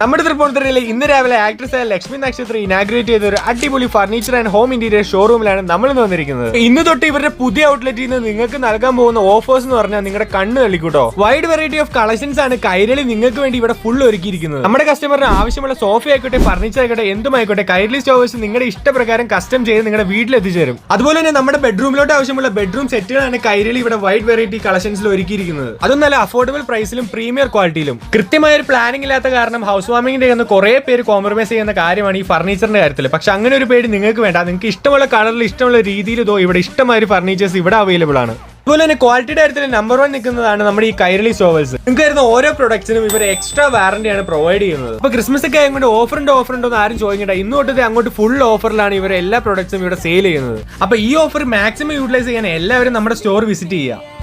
നമ്മുടെ തൃപ്പൂണിത്തുറയിലെ ഇന്ന് രാവിലെ ആക്ട്രസ് ആയ ലക്ഷ്മി നക്ഷത്രം ഇനാഗ്രേറ്റ് ചെയ്ത ഒരു അടിപൊളി ഫർണിച്ചർ ആൻഡ് ഹോം ഇന്റീരിയർ ഷോറൂമിലാണ് നമ്മൾ ഇന്ന് വന്നിരിക്കുന്നത്. ഇന്ന് തൊട്ട് ഇവരുടെ പുതിയ ഔട്ട്ലെറ്റിൽ നിന്ന് നിങ്ങൾക്ക് നൽകാൻ പോകുന്ന ഓഫേഴ്സ് എന്ന് പറഞ്ഞാൽ നിങ്ങളുടെ കണ്ണ് തള്ളിക്കൂട്ടോ. വൈഡ് വെറൈറ്റി ഓഫ് കളക്ഷൻസ് ആണ് കൈരളി നിങ്ങൾക്ക് വേണ്ടി ഇവിടെ ഫുൾ ഒരുക്കിയിരിക്കുന്നത്. നമ്മുടെ കസ്റ്റമറിന് ആവശ്യമുള്ള സോഫ ആയിക്കോട്ടെ ഫർണിച്ചർ ആയിക്കോട്ടെ എന്തുമായിക്കോട്ടെ കൈരളി സ്റ്റോവേഴ്സ് നിങ്ങളുടെ ഇഷ്ടപ്രകാരം കസ്റ്റം ചെയ്ത് നിങ്ങളുടെ വീട്ടിൽ എത്തിച്ചേരും അതുപോലെ തന്നെ നമ്മുടെ ബെഡ്റൂമിലോട്ട് ആവശ്യമുള്ള ബെഡ്റൂം സെറ്റുകളാണ് കൈരളി ഇവിടെ വൈഡ് വെറൈറ്റി കളക്ഷൻസിൽ ഒരുക്കിയിരിക്കുന്നത്. അതും നല്ല അഫോർഡബിൾ പ്രൈസിലും പ്രീമിയർ ക്വാളിറ്റിയിലും കൃത്യമായ ഒരു പ്ലാനിംഗ് ഇല്ലാത്ത കാരണം ഹൗസ് വാമിംഗിന്റെ ഒന്ന് കുറെ പേര് കോംപ്രമൈസ് ചെയ്യുന്ന കാര്യമാണ് ഈ ഫർണിച്ചറിന്റെ കാര്യത്തിൽ പക്ഷെ അങ്ങനെ ഒരു പേര് നിങ്ങൾക്ക് വേണ്ട. നിങ്ങൾക്ക് ഇഷ്ടമുള്ള കളറിൽ ഇഷ്ടമുള്ള രീതിയിൽ ഇതോ ഇവിടെ ഇഷ്ടമായ ഫർണിച്ചേഴ്സ് ഇവിടെ അവൈലബിൾ ആണ്. അതുപോലെ തന്നെ ക്വാളിറ്റിയുടെ കാര്യത്തിൽ നമ്പർ വൺ നിൽക്കുന്നതാണ് നമ്മുടെ ഈ കൈരളി സോവൽസ് നിങ്ങൾക്ക് വരുന്ന ഓരോ പ്രൊഡക്ട്സിനും ഇവർ എക്സ്ട്രാ വാറണ്ടിയാണ് പ്രൊവൈഡ് ചെയ്യുന്നത്. അപ്പൊ ക്രിസ്മസ് ഒക്കെ അങ്ങോട്ട് ഓഫർ ഉണ്ട് ഓഫർ ഉണ്ടോ എന്ന് ആരും ചോദിക്കേണ്ട. ഇന്ന് അങ്ങോട്ട് ഫുൾ ഓഫറിലാണ് ഇവർ എല്ലാ പ്രൊഡക്ട്സും ഇവിടെ സെയിൽ ചെയ്യുന്നത്. അപ്പോൾ ഈ ഓഫർ മാക്സിമം യൂട്ടിലൈസ് ചെയ്യാൻ എല്ലാവരും നമ്മുടെ സ്റ്റോർ വിസിറ്റ് ചെയ്യുക.